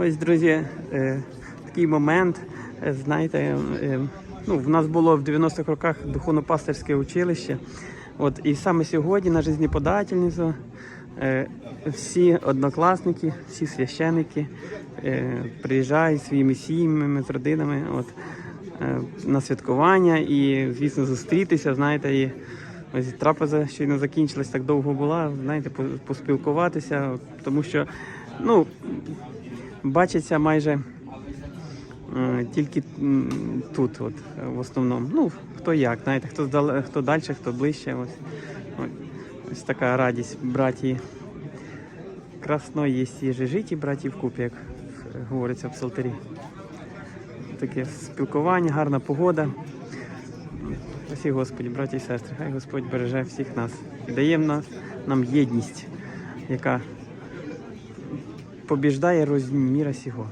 Ось, друзі, е, такий момент. Е, Знаєте, е, ну, в нас було в 90-х роках духовно-пастирське училище. От, і саме сьогодні на жизнеподательницю всі однокласники, всі священики приїжджають своїми сім'ями, з родинами от, на святкування і, звісно, зустрітися, знаєте, і ось трапеза щойно закінчилась, так довго була, знаєте, по- поспілкуватися, тому що, ну, бачиться майже е, тільки м, тут, от, в основному. Ну, хто як, знаєте, хто, здале- хто далі, хто ближче. Ось, ось, така радість, браті. Красно є житі, браті в купі, як говориться в псалтирі. Таке спілкування, гарна погода. Спасі Господі, браті і сестри, хай Господь береже всіх нас і дає нам єдність, яка побіждає розміра міра сього.